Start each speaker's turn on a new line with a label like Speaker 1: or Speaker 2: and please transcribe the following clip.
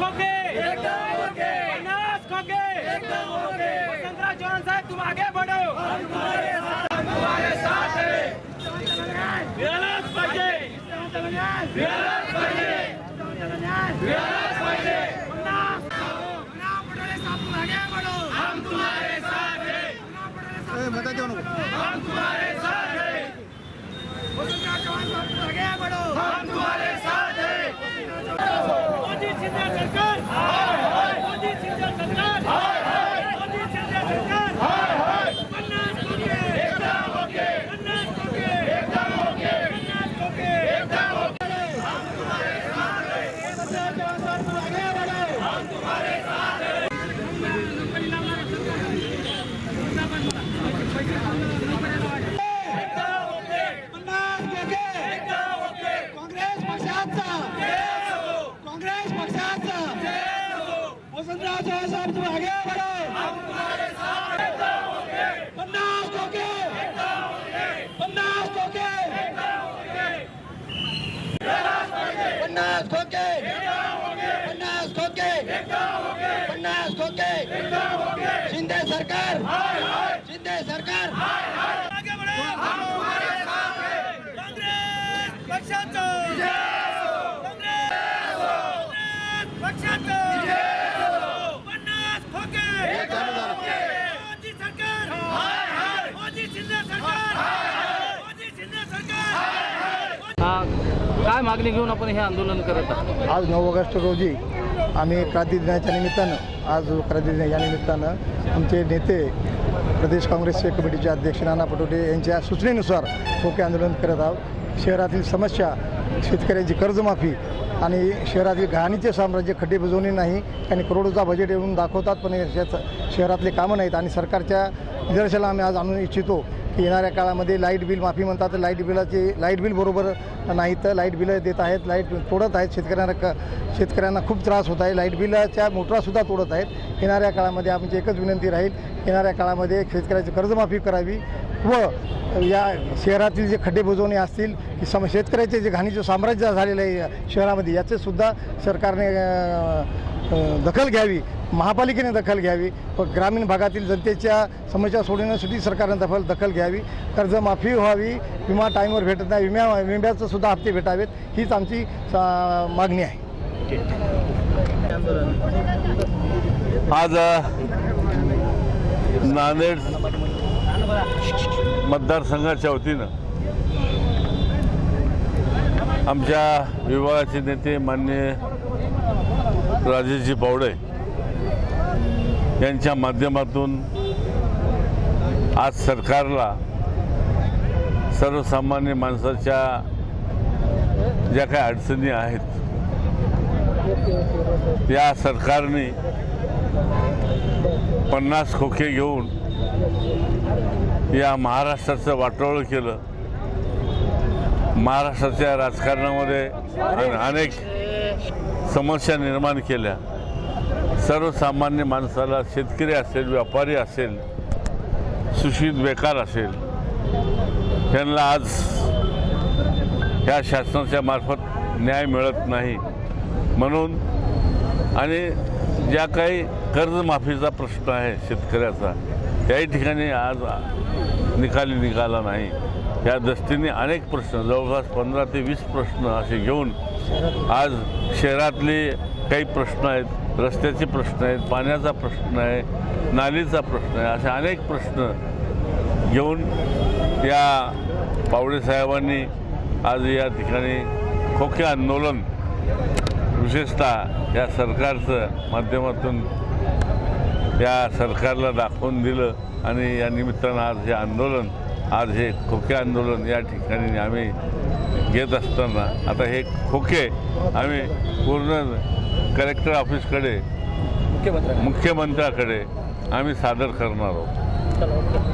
Speaker 1: खोके पन्नास खोके वसंतराव चव्हाण साहेब तुम आगे बढ़ो. तुम्हारे साथ है मिळालंच पाहिजे. मिळालंच पाहिजे. मिळालंच पाहिजे हम तुम्हारे साथ हैं. हम तुम्हारे साथ हैं. हम तुम्हारे साथ हैं मोदी शिंदे सरकार मोदी शिंदे सरकार मोदी शिंदे सरकार पन्नास कोटी एकदम ओके पन्नास कोटी एकदम ओके पन्नास कोटी एकदम ओके हम तुम्हारे साथ हैं हम तुम्हारे साथ हैं एकदम ओके
Speaker 2: पन्नास टक्के
Speaker 1: एकदम ओके
Speaker 2: काँग्रेस पक्षाचा
Speaker 1: जय हो
Speaker 2: काँग्रेस पक्षाचा
Speaker 1: जय हो
Speaker 2: वसंतराव चव्हाण साहेब तुम आगे बढ़ो।
Speaker 1: हम तुम्हारे साथ एकदम होंगे
Speaker 2: पन्नास टक्के
Speaker 1: एकदम होंगे
Speaker 2: पन्नास टक्के
Speaker 1: एकदम ओके
Speaker 2: पन्नास टक्के
Speaker 1: एकदम होंगे
Speaker 2: पन्नास टक्के
Speaker 1: एकदम होंगे
Speaker 2: पन्नास टक्के
Speaker 1: एकदम होंगे
Speaker 2: शिंदे सरकार।
Speaker 1: हाय हाय
Speaker 2: शिंदे सरकार।
Speaker 1: हाय हाय हम तुम्हारे साथ हैं काँग्रेस पक्षाचं काँग्रेस काँग्रेस पक्षाचं पन्नास खोके मोदी सरकार मोदी शिंदे सरकार मोदी शिंदे सरकार
Speaker 3: हा, काय मागणी घेऊन आपण हे आंदोलन करत
Speaker 4: आज नऊ ऑगस्ट रोजी आम्ही क्रांती दिनाच्या निमित्तानं आज क्रांती दिनाच्या या निमित्तानं आमचे नेते प्रदेश काँग्रेसचे कमिटीचे अध्यक्ष नाना पटोले यांच्या सूचनेनुसार ठोके आंदोलन करत आहोत. शहरातील समस्या शेतकऱ्यांची कर्जमाफी आणि शहरातील घाणीचे साम्राज्य खड्डे बुजवणे नाही आणि करोडोचा बजेट येऊन दाखवतात पण शेत- शहरातले कामं नाहीत. आणि सरकारच्या निदर्शनाला आम्ही आज आणू इच्छितो. येणाऱ्या काळामध्ये लाइट बिल माफी म्हणतात तर लाइट बिलाची लाइट बिल बरोबर नाही तर लाइट बिलं देत आहेत लाइट तोडत आहेत शेतकऱ्यांना क शेतकऱ्यांना खूप त्रास होत आहे. लाइट बिलाच्या मोटरासुद्धा तोडत आहेत. येणाऱ्या काळामध्ये आमची एकच विनंती राहील येणाऱ्या काळामध्ये शेतकऱ्याची कर्जमाफी करावी व या शहरातील जे खड्डे बुजवणे असतील की सम शेतकऱ्याचे जे घाणीचं साम्राज्य झालेलं आहे शहरामध्ये याचेसुद्धा सरकारने दखल घ्यावी महापालिकेने दखल घ्यावी व ग्रामीण भागातील जनतेच्या समस्या सोडवण्यासाठी सरकारने दखल दखल घ्यावी कर्जमाफी व्हावी विमा टाईमवर भेटत नाही विम्या विम्याचं सुद्धा हप्ते भेटावेत हीच आमची मागणी आहे.
Speaker 5: आज नांदेड मतदारसंघाच्या वतीनं आमच्या विभागाचे नेते मान्य राजेशजी बावडे यांच्या माध्यमातून आज सरकारला सर्वसामान्य माणसाच्या ज्या काही अडचणी आहेत या सरकारने पन्नास खोके घेऊन या महाराष्ट्राचं वाटोळं केलं. महाराष्ट्राच्या राजकारणामध्ये अनेक समस्या निर्माण केल्या. सर्वसामान्य माणसाला शेतकरी असेल व्यापारी असेल सुशील बेकार असेल त्यांना आज ह्या शासनाच्या मार्फत न्याय मिळत नाही म्हणून आणि ज्या काही कर्जमाफीचा प्रश्न आहे शेतकऱ्याचा त्याही ठिकाणी आज निकाली निघाला नाही. या दृष्टीने अनेक प्रश्न जवळपास पंधरा ते वीस प्रश्न असे घेऊन आज शहरातले काही प्रश्न आहेत रस्त्याचे प्रश्न आहेत पाण्याचा प्रश्न आहे नालीचा प्रश्न आहे असे अनेक प्रश्न घेऊन या पावडे साहेबांनी आज या ठिकाणी खोके आंदोलन विशेषतः या सरकारचं माध्यमातून या सरकारला दाखवून दिलं आणि या निमित्तानं आज हे आंदोलन आज हे खोके आंदोलन या ठिकाणी आम्ही घेत असताना आता हे खोके आम्ही पूर्ण कलेक्टर ऑफिसकडे
Speaker 3: मुख्यमंत्री
Speaker 5: मुख्यमंत्र्याकडे आम्ही सादर करणार आहोत.